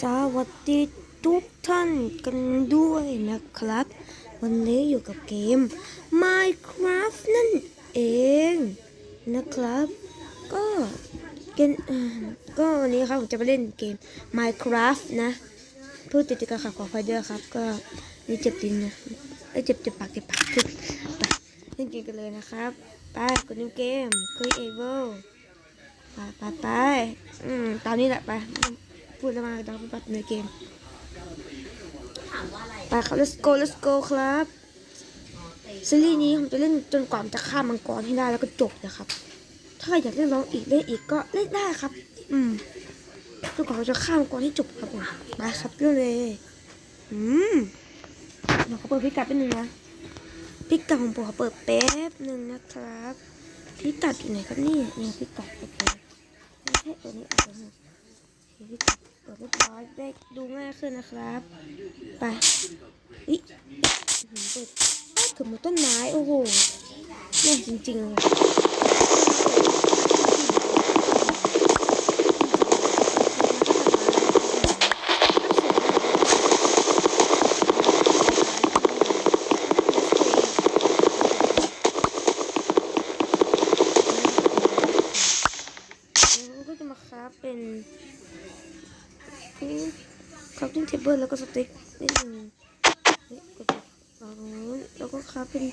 สวัสดีทุกท่านกันด้วยนะครับ วันนี้อยู่กับเกม Minecraft นั่นเองนะครับ ก็เกมก็วันนี้ครับผมจะไปเล่นเกม Minecraft นะพูดติดกันค่ะขอไฟด้วยครับ ก็นี่เจ็บดินนะไอ้เจ็บเจ็บปากเจ็บปากไปเล่นเกมกันเลยนะครับไปกดนิวเกม Creable ไปไปไปตามนี้แหละไป พูดแล้วมาดังปัดในเกมไปครับ let's go let's go ครับซีรีส์นี้ผมจะเล่นจนกว่าจะฆ่ามังกรให้ได้แล้วก็จบนะครับ ถ้าอยากเล่นร้องอีกเล่นอีกก็เล่นได้ครับ อืมจนกว่าเราจะฆ่ามังกรให้จบครับผมไปครับเรื่องเลย อืมเดี๋ยวเขาเปิดพิกัดเป็นหนึ่งนะพิกัดของผมขอเปิดแป๊บหนึ่งนะครับพิกัดอยู่ไหนครับนี่นี่พิกัดโอเคไม่ใช่ตัวนี้อาจจะหนึ่งพิกัด ดเรียบร้อยได้ดูง่ายขึ้นนะครับ ไปอิเปิดถึงมาต้นไม้ โอ้โหเนี่ยจริงๆเลยแล้วก็จะมาคราฟเป็น ครับทิ้งเทเบิลแล้วก็สติ๊กนิดนึงกดตรงนู้นแล้วก็ครับเป็น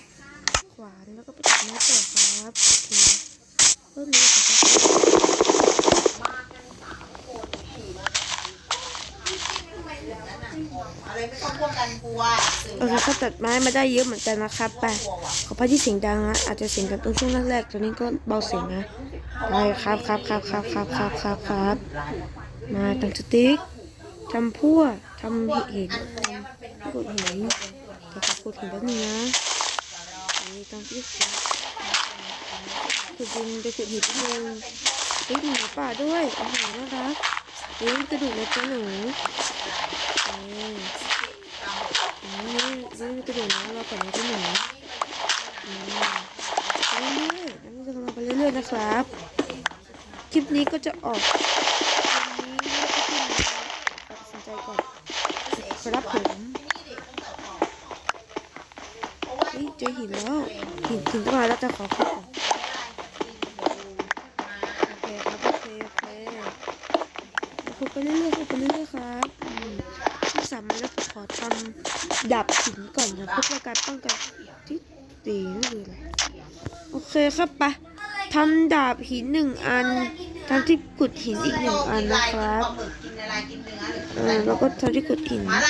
ขวานแล้วก็ไปตัดไม้ต่อครับโอเคเพิ่มนี้ก่อนครับอะไรไม่ต้องพวกกันกลัวสื่อโอเคก็ตัดไม้มาได้เยอะเหมือนกันนะครับไปขอพาที่เสียงดังนะอาจจะเสียงดังตรงช่วงแรกๆตอนนี้ก็เบาเสียงนะไปครับครับครับครับครับครับครับครับมาตั้งสติ๊ก ทำพั่วทำเหินขุดหินเดี๋ยวขอขุดหินแป๊บนึงนะนี่ต้องที่ขุดดินไปขุดหินนิดนึงเฮ้ยหมูป่าด้วยโอ้โหน่ารักเฮ้ยกระดูกนะจ๊ะหนูเอ้ยอืมนี่นี่กระดูกนะเราก่อนนะจ๊ะหนูอืมเรื่อยๆนั่นจะกำลังไปเรื่อยๆนะครับ คลิปนี้ก็จะออก หินหินต้องมาแล้วจะขอเข้าก่อนโอเคครับโอเคโอเคขุดไปเรื่อยๆขุดไปเรื่อยๆครับที่สามารถแล้วขอทำดับหินก่อนนะเพื่อการป้องกันที่ตีนั่นคืออะไรโอเคครับไปทำดาบหินหนึ่งอันทำที่ขุดหินอีกหนึ่งอันนะครับปลาหมึกกินอะไรกินเออแล้วก็ทำที่ขุดหินยกินอะไร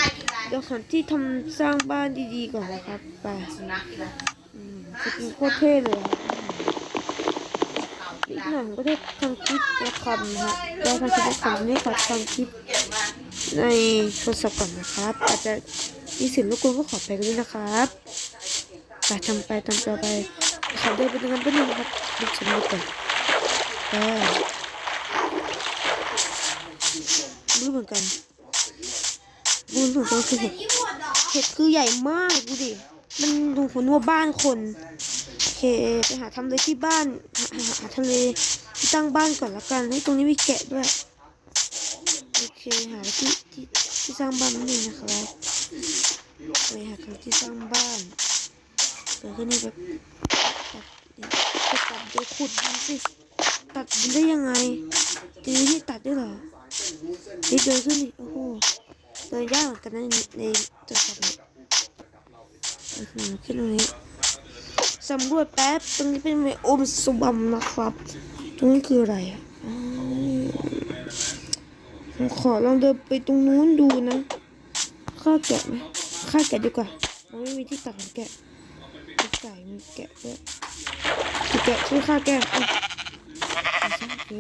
เดี๋ยวขอที่ทำสร้างบ้านดีๆก่อนนะครับไป สกินโคตรเท่เลยครับเต่ากิอีกหน่อยผมก็ได้ทำคลิปละคำฮะได้ทำคลิปละคำนี่ขอทำคลิปในโทรศัพท์ก่อนนะครับ อาจจะมีเสียงรบกวนก็ขอไปกันด้วยนะครับไปทำไปทำต่อไปขอเดินไปตรงนั้นไปหนึ่งครับดูสมุดก่อนไปรู้เหมือนกันรู้เหมือนกันคือเห็ดเห็ดคือใหญ่มากดูดิ มันดูผลว่าบ้านคนโอเคไปหาทำเลยที่บ้านหาหาหาทะเลที่ตั้งบ้านก่อนละกันให้ตรงนี้มีแกะด้วยโอเคหาที่ที่ที่สร้างบ้านนิดนึงนะครับไปหาที่สร้างบ้านเกิดขึ้นนี่แบบตัดดิจะตัดโดยขุดดินสิตัดดินได้ยังไงตีที่ตัดได้เหรอนี่เดินขึ้นนี่โอ้โหเดินยากเหมือนกันนะในในตัวสัตว์ ขึ้นตรงนี้สำรวจแป๊บ ตรงนี้เป็นไมโอมสบัมนะครับ ตรงนี้คืออะไรอะผมขอลองเดินไปตรงนู้นดูนะฆ่าแกะไหมฆ่าแกะดีกว่ามันไม่มีที่ตัดแกะมีไก่มีแกะด้วยมีแกะช่วยฆ่าแกะเค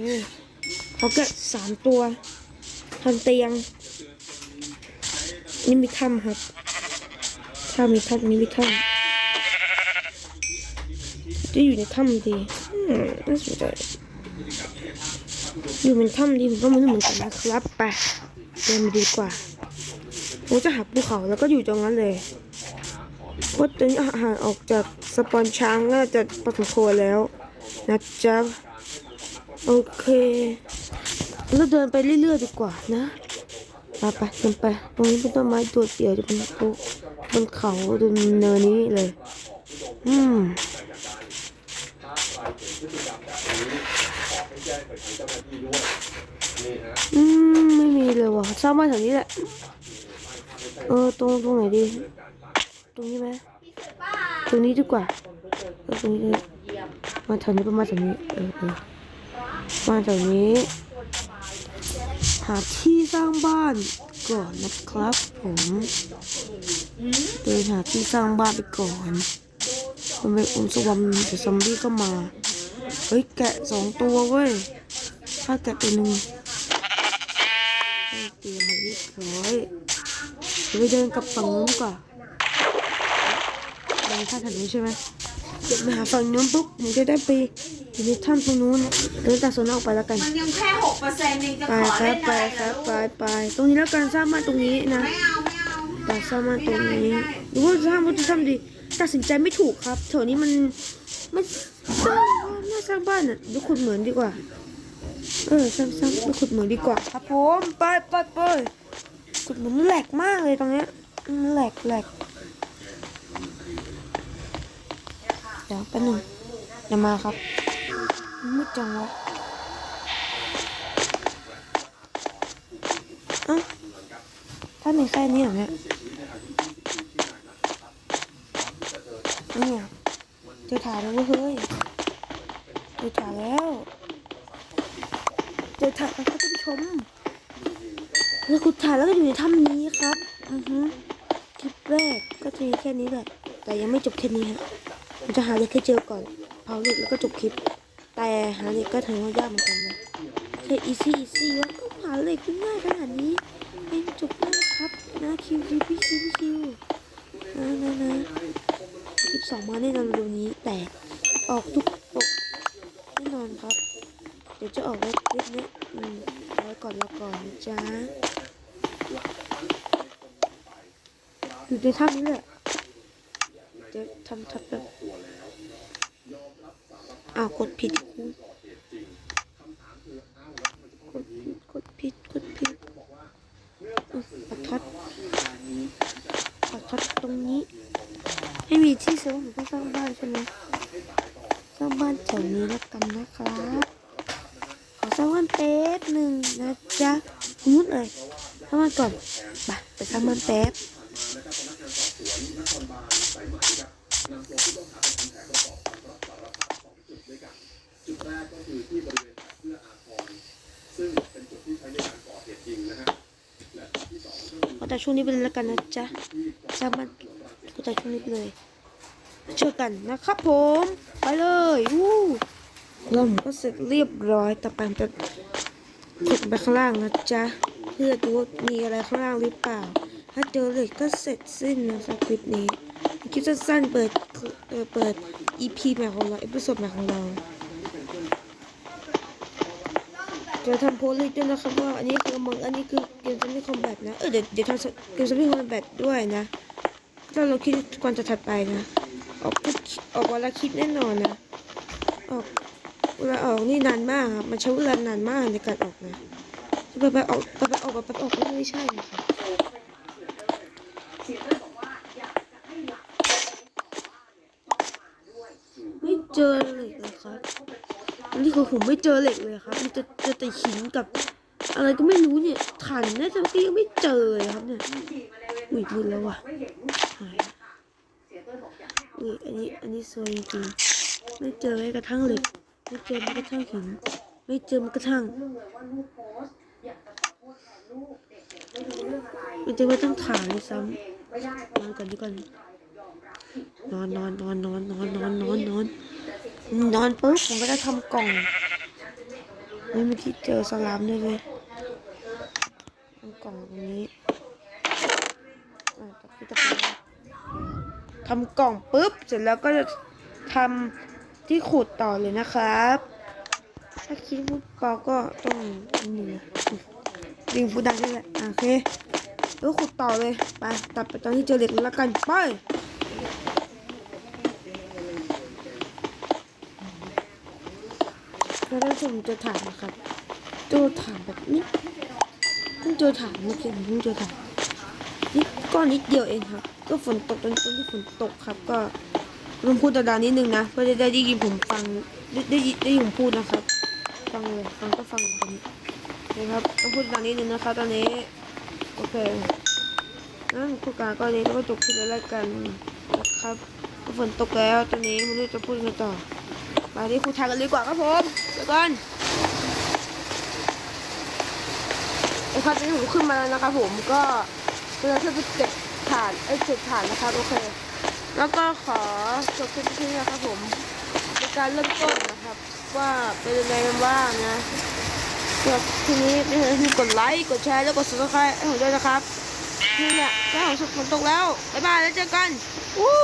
เขาแกะสามตัวทำเตียง นี่มีถ้ำครับ ถ้ามีถ้ำนี่มีถ้ำจะอยู่ในถ้ำดีอืมน่าสนใจอยู่เป็นถ้ำดีผมก็ไม่รู้เหมือนกันนะครับไปเดินดีกว่าผมจะหาภูเขาแล้วก็อยู่ตรงนั้นเลยเพราะตอนนี้อาหารออกจากสปอนช้างก็จะพอสมควรแล้วนะจ๊ะโอเคแล้วเดินไปเรื่อยๆดีกว่านะ ไปไปเดินไปตรงนี้เป็นต้นไม้ตัวเดียวจะเป็นภูบนเขาตรงเนินนี้เลย อืมอืมไม่มีเลยว่ะชอบมาแถวนี้แหละ เออตรงตรงไหนดี ตรงนี้ไหมตรงนี้ดีกว่าตรงนี้มาแถวนี้ประมาณแถวนี้เออมาแถวนี้ หาที่สร้างบ้านก่อนนะครับผมเดินหาที่สร้างบ้านไปก่อนมันเป็นอุมสวรรค์เดี๋ยวซอมบี้ก็มา เฮ้ยแกะสองตัวเว้ยถ้าแกะตัวหนึ่งเตรียมมาเรียบร้อยเดี๋ยวไปเดินกับฝั่งนู้นกว่าเดินข้ามถนนใช่ไหมเดี๋ยวไปหาฝั่งนู้นปุ๊บผมจะได้ไป อยู่ในถ้ำตรงนู้นเดินจากโซนออกไปแล้วกัน มันยังแค่หกเปอร์เซ็นต์เองจะไปขอครัเล่บนไปอะไรครันะบไปไปตรงนี้แล้วกันสร้างบ้านตรงนี้นะไม่เอาไม่เอาตัดสร้างบ้านตรงนี้หรือว่าสร้างบ้านจะทำดีตัดสินใจไม่ถูกครับแถวนี้มันมันสร้างบ้านน่าสร้างบ้านอะดูขุดเหมือนดีกว่า เออสร้างสร้างดูขุดเหมือนดีกว่าครับผมไปไปไปขุดเหมือนมันแหลกมากเลยตรงเนี้ยมันแหลกแหลกเดี๋ยวแป๊บหนึงเดี๋ยวมาครับ มืดจังวะอ้าถ้ามีแค่นี้เหรอเนี่ยเนี่ยเจอถ่ายแล้วเฮ้ยเจอถ่ายแล้วเจอถ่ายแล้วครับท่านผู้ชมแล้วคุณถ่ายแล้วก็อยู่ในถ้ำนี้ครับอือฮึคลิปแรกก็จะมีแค่นี้แหละแต่ยังไม่จบแค่นี้ฮะผมจะหาเล็กให้เจอก่อนเผาเหล็กแล้วก็จบคลิป แต่หาเหล็กก็ถือว่ายากเหมือนกันนะแค่อีซี่อีซี่ว่าก็หาเหล็กง่ายขนาดนี้เป็นจบแล้วครับนะคิวคิวพี่คิวพี่คิวนะนะนะคลิปสองมาแน่นอนเร็วนี้แต่ออกทุกปกแน่นอนครับ เดี๋ยวจะออกไว้คลิปเนี้ยอืมเอาไว้ก่อนแล้วก่อนจ้าอยู่ในถ้ำนี้แหละเดี๋ยวทำทับแบบอ้าวกดผิดกูกดผิดกดผิดกดผิด ปัดท็อตปัดท็อตตรงนี้ ให้มี ที่เสริมผมต้องสร้างบ้านใช่ไหมสร้างบ้านแถวนี้แล้วกันนะครับขอสร้างบ้านแป๊บหนึ่งนะจ๊ะมุดเลยสร้างบ้านก่อนไปไปสร้างบ้านแป๊บเอาแต่ช่วงนี้ไปเลยแล้วกันนะจ๊ะสร้างบ้านเอาแต่ช่วงนี้ไปเลย ช่วยกันนะครับผม ไปเลยวู้เราผมก็เสร็จเรียบร้อยต่อไปจะขุดไปข้างล่างนะจ๊ะ เพื่อดูว่ามีอะไรข้างล่างหรือเปล่า ถ้าเจอเล็กก็เสร็จสิ้นนะครับคลิปนี้คลิปสั้นๆเปิดเปิด EP ใหม่ของเราเอพิโซดใหม่ของเราจะทำโพสต์เลยด้วยนะครับว่าอันนี้คือมังอันนี้คือเกมซัมมี่คอมแบทนะ เออเดี๋ยวเดี๋ยวทำเกมซัมมี่คอมแบทด้วยนะถ้าเราคิดก่อนจะถัดไปนะ ออกออกวันละคลิปแน่นอนนะ ออกเวลาออกนี่นานมากครับมันใช้เวลานานมากในการออกนะไปไปออกไปไปออกไปไปออกไม่ใช่ครับไม่เจอเหล็กเลยครับอันนี้คือผมไม่เจอเหล็กเลยครับมันจะจอแต่หินกับ อะไรก็ไม่รู้เนี่ยถ่านน่าจะก็ยังไม่เจอเลยครับเนี่ยอุ้ยมืดแล้วว่ะ อุ้ยอันนี้อันนี้สวยจริงๆไม่เจอแม้กระทั่งเหล็ก ไม่เจอแม้กระทั่งหิน ไม่เจอแม้กระทั่งไม่เจอแม้กระทั่งฐานเลยซ้ำนอนก่อนดีกว่อนนอนนอนนอนนอนนอนนอนนอนนอนนอนปุ๊บผมก็จะทำกล่องเฮ้ยเมื่อกี้เจอสลามด้วยเลยกล่องตรงนี้อะตะกี้ตะกี้ ทำกล่องปุ๊บ เสร็จแล้วก็จะทำที่ขุดต่อเลยนะครับ ถ้าคิดว่าเปล่าก็ต้องนี่นะลิงฟูดังนี่แหละโอเคแล้วขุดต่อเลยไปตัดไปตอนที่เจอเหล็กแล้วกันไปแล้วท่านชมจะถามนะครับจะถามแบบนี้เพิ่งเจอฐานเมื่อกี้เพิ่งเจอฐา นี่ก้อนนิดเดียวเองครับ ก็ฝนตกตอนตอนที่ฝนตกครับ ก็ลองพูดดาๆนิดนึงนะเพื่อจะได้ได้ยินผมฟังได้ได้ยินได้ยินผมพูดนะครับ ฟังเลยฟังก็ฟังผมนะครับต้องพูดดานิดนึงนะครับ ตอนนี้โอเคนะผู้การก็นี้ก็จบคลิปแล้วกันนะครับก็ฝนตกแล้วตอนนี้ไม่รู้จะพูดยังไงต่อมาที่ครูทายกันเลยดีกว่าครับผมเดี๋ยวก่อนไอ้ครับตอนนี้ผมขึ้นมาแล้วนะครับผมก็ เพื่อที่จะเก็บฐานไอ้ยเก็บฐานนะครับโอเค แล้วก็ขอจบคลิปที่นี่นะครับผมในการเริ่มต้นนะครับ ว่าเป็นยังไงกันบ้างนะแบบทีนี้ไม่ลืมกดไลค์กดแชร์แล้วกดซับสไครต์ให้ผมด้วยนะครับนี่เนี่ยแค่ของสุดฝนตกแล้วบ๊ายบายแล้วเจอกันวู้